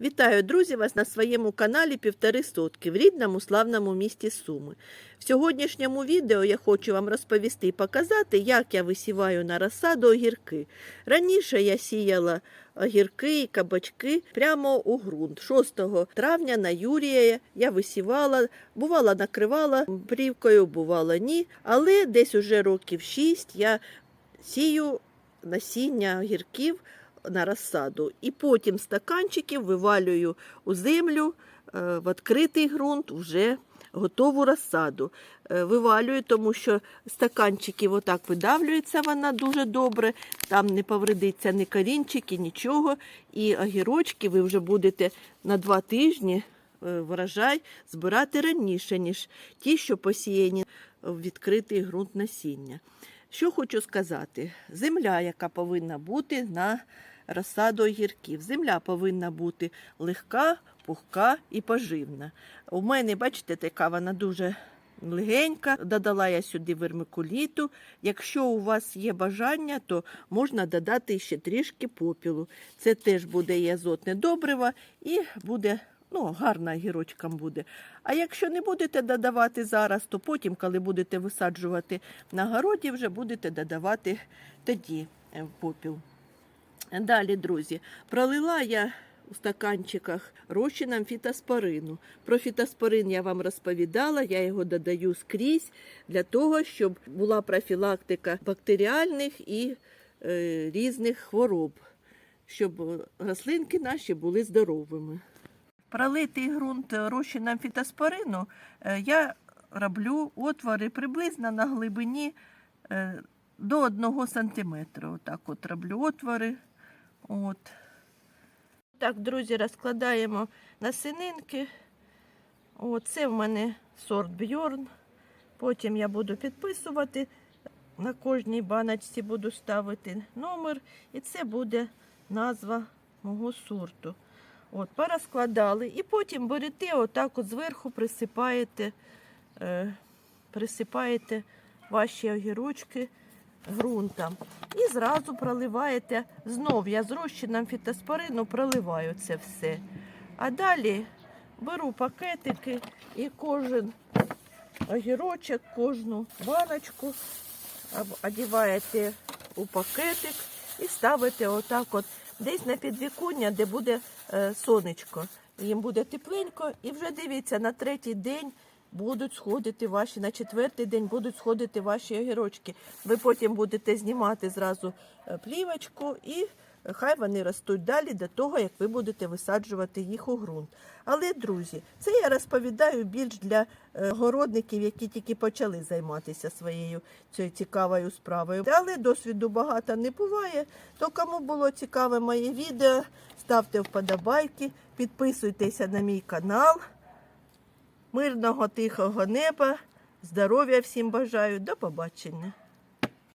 Вітаю, друзі, вас на своєму каналі Півтори сотки в рідному славному місті Суми. В сьогоднішньому відео я хочу вам розповісти і показати, як я висіваю на розсаду огірки. Раніше я сіяла огірки і кабачки прямо у ґрунт. 6 травня на Юрія я висівала, бувала накривала плівкою, бувала ні. Але десь уже років 6 я сію насіння огірків на розсаду. І потім стаканчиків вивалюю у землю е, в відкритий ґрунт вже готову розсаду. Е, Вивалюю, тому що стаканчиків отак видавлюється вона дуже добре, там не повредиться ні корінчики, нічого. І огірочки ви вже будете на два тижні е, врожай збирати раніше, ніж ті, що посіяні в відкритий ґрунт насіння. Що хочу сказати, земля, яка повинна бути на розсаду огірків. Земля повинна бути легка, пухка і поживна. У мене, бачите, така вона дуже легенька. Додала я сюди вермикуліту. Якщо у вас є бажання, то можна додати ще трішки попілу. Це теж буде і азотне добриво і буде. Ну, гарна гірочкам буде. А якщо не будете додавати зараз, то потім, коли будете висаджувати на городі, вже будете додавати тоді е, попіл. Далі, друзі, пролила я у стаканчиках розчином фітоспорину. Про фітоспорин я вам розповідала, я його додаю скрізь для того, щоб була профілактика бактеріальних і е, різних хвороб, щоб рослинки наші були здоровими. Пролитий ґрунт розчином фітоспорину е, я роблю отвори приблизно на глибині е, до 1 см. Отак от роблю отвори. От. Так, друзі, розкладаємо насининки. Це в мене сорт Бьорн. Потім я буду підписувати. На кожній баночці буду ставити номер. І це буде назва мого сорту. От, порозкладали. І потім берете, отак от зверху присипаєте, е, присипаєте ваші огірочки ґрунтом. І зразу проливаєте. Знов я з розчином фітоспорину проливаю це все. А далі беру пакетики і кожен огірочок, кожну баночку одіваєте у пакетик і ставите отак от десь на підвіконня, де буде е, сонечко. Їм буде тепленько, і вже дивіться, на третій день будуть сходити ваші, на четвертий день будуть сходити ваші огірочки. Ви потім будете знімати зразу е, плівочку і хай вони ростуть далі до того, як ви будете висаджувати їх у ґрунт. Але, друзі, це я розповідаю більш для е, городників, які тільки почали займатися своєю цією цікавою справою. Але досвіду багато не буває. То кому було цікаве моє відео, ставте вподобайки, підписуйтеся на мій канал. Мирного тихого неба, здоров'я всім бажаю. До побачення.